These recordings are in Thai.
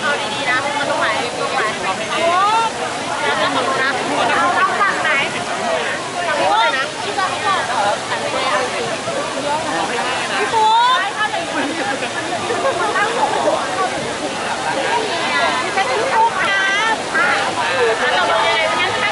เอาดีๆนะมันตรงไหนตรงไหนโอ้นะขอบคุณนะเอาฝั่งไหนฝั่งนี้เลยนะที่เราเขาบอกหันไปเลยพี่ปูเข้าไปอยู่มันตั้งหกพี่เป็นพี่ปูครับเราลงยังไง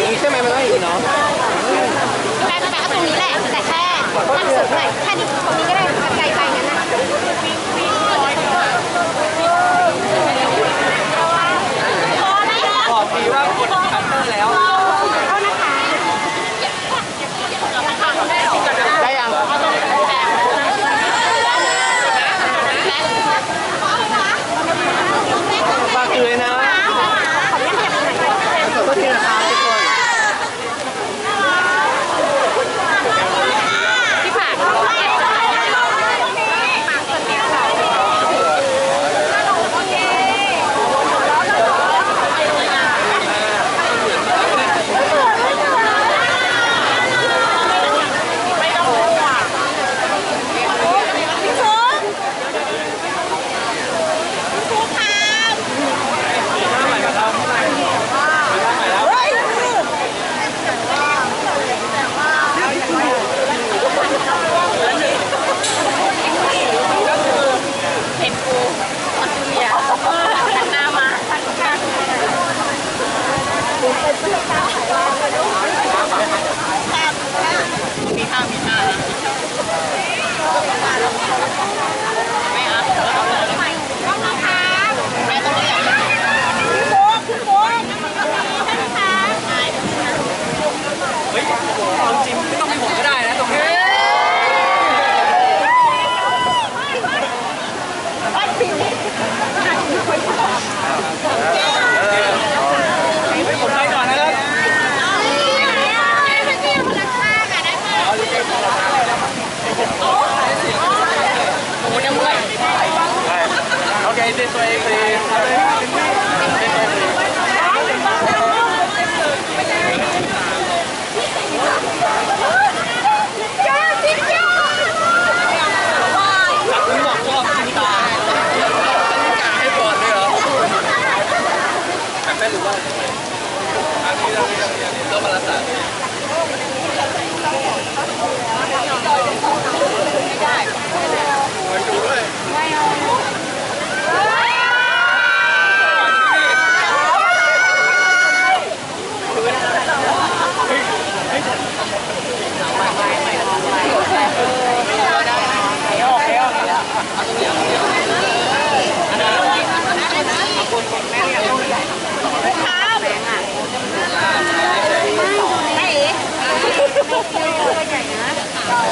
อย่างนี้ใช่ไหมมันต้องอย่างนี้เนาะแม่ก็ตรงนี้แหละแต่แค่ตั้งสูงหน่อยแค่นี้ตรงนี้ก็ได้ไกลไปงั้นนะ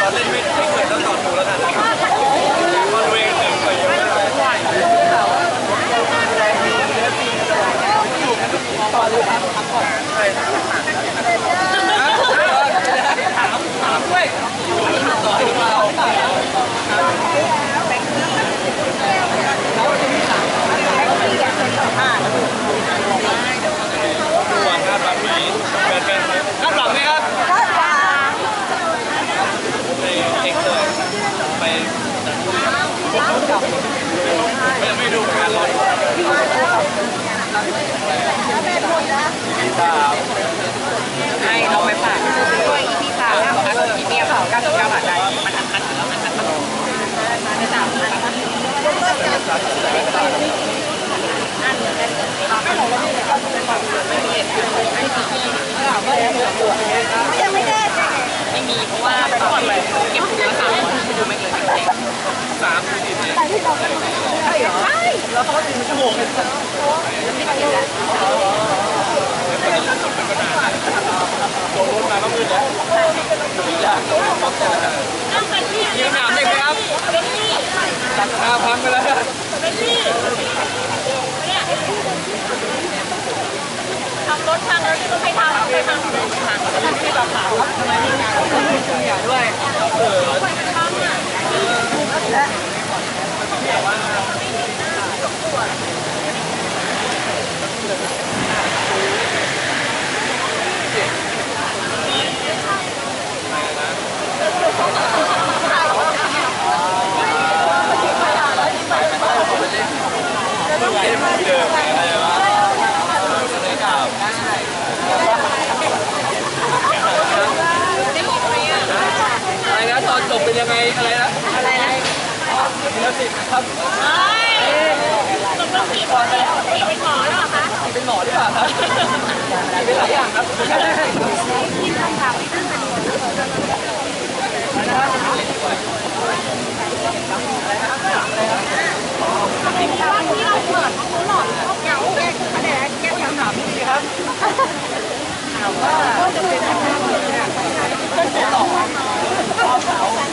ตอนเล่นไม่ไม่เคยต้องต่อดูแล้วกันพอดูเองหนึ่งไปยังไม่ได้ถามถามด้วยต่อหรือเปล่าตัวหน้าตาผี เป็นเป็นคาดหวังไหมครับไปเอกเลยไปไม่ไม่ดูงานรถพี่สาวให้เราไปฝากด้วยอีพี่สาวพักอีเมียเผา99บาทได้มันทันทันแล้วมันทันทันมาในสาม พันไม่มีเพราะว่าก่อนเลยเก็บถุงละสามร้อยดูไม่เลยสามสี่สี่แล้วเขาก็ถึงชั่วโมงเลยโดนรถมาก็มืดแล้วยืนหนามเด็กไหมครับอาพังไปแล้ว ทำรถทางแล้วก็ไปทางไปทางทางที่แบบขาวทำไมมีงานคุณผู้ชมด้วยเดิม ครับตกลงผีก่อนเลยวผีเป็นหมอแล้วเหรอคะผีเป็นหมอหรือเปล่าครับผีเป็นหลายอย่างครับที่ทำข่าวที่ตั้งแต่ที่เราเปิดเขาหลอกเขาเงาแก้แก้คำถามนี้ครับถามว่าจะเป็นอะไร 好好好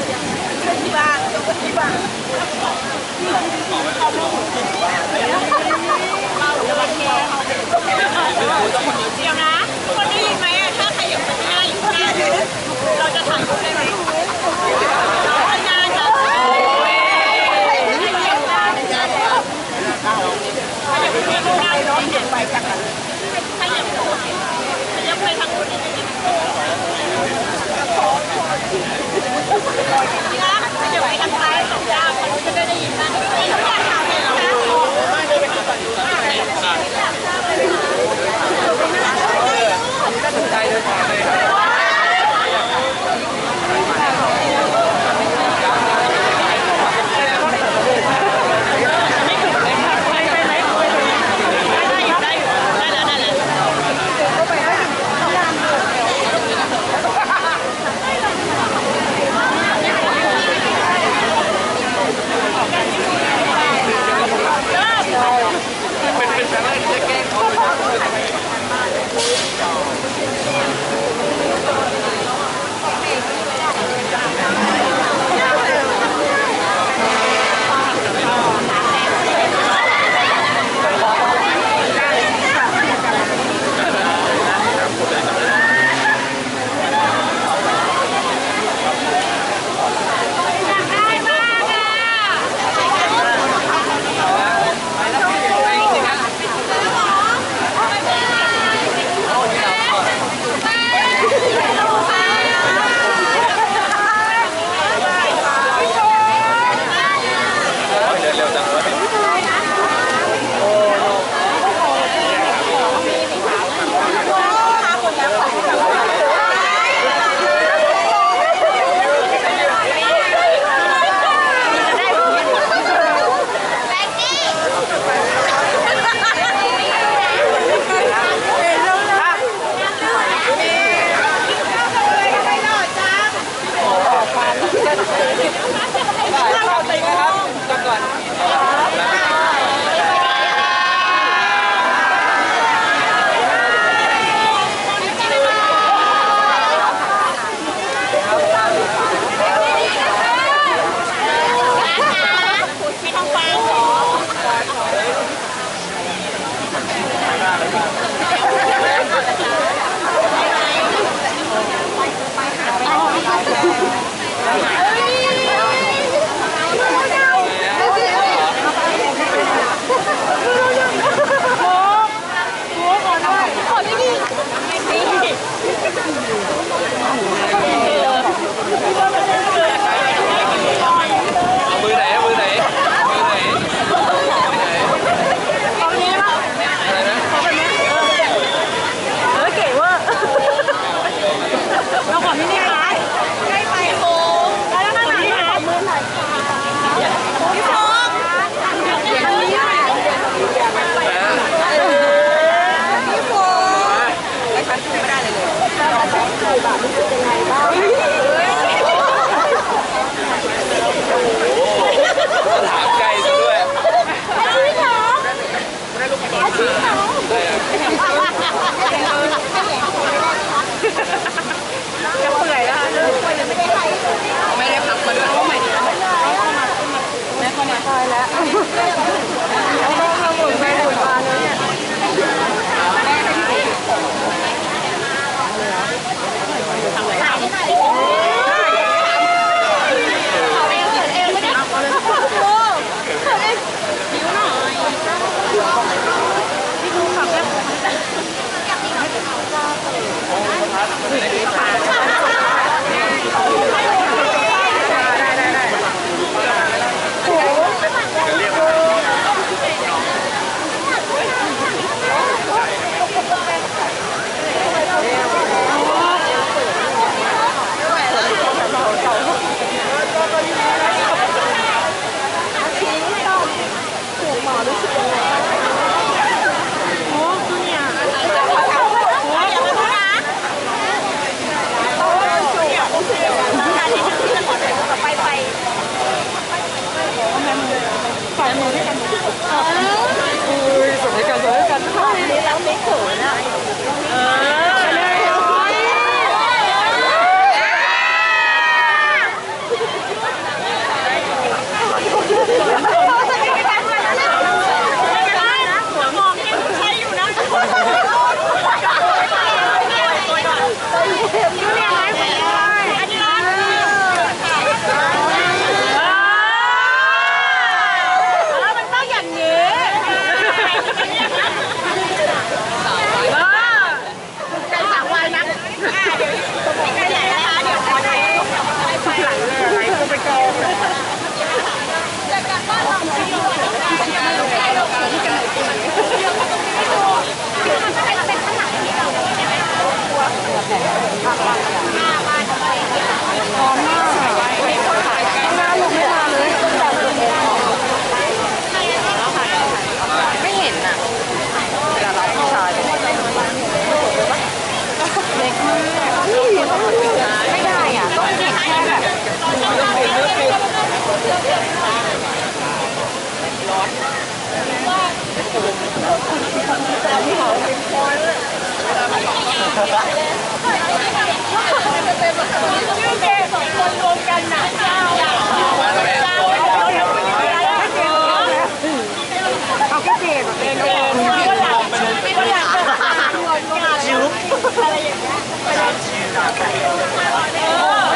ชื่อเกมสองคนรวมกันหนักเจ้าเอาแค่เกมเกมเกมก็หลังก็หลังชิลุอะไรอย่างเงี้ยเออ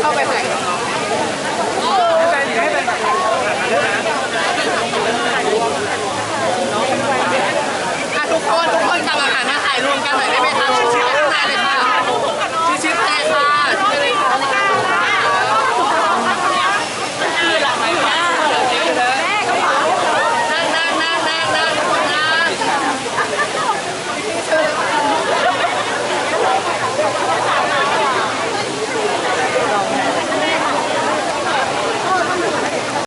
Oh, by.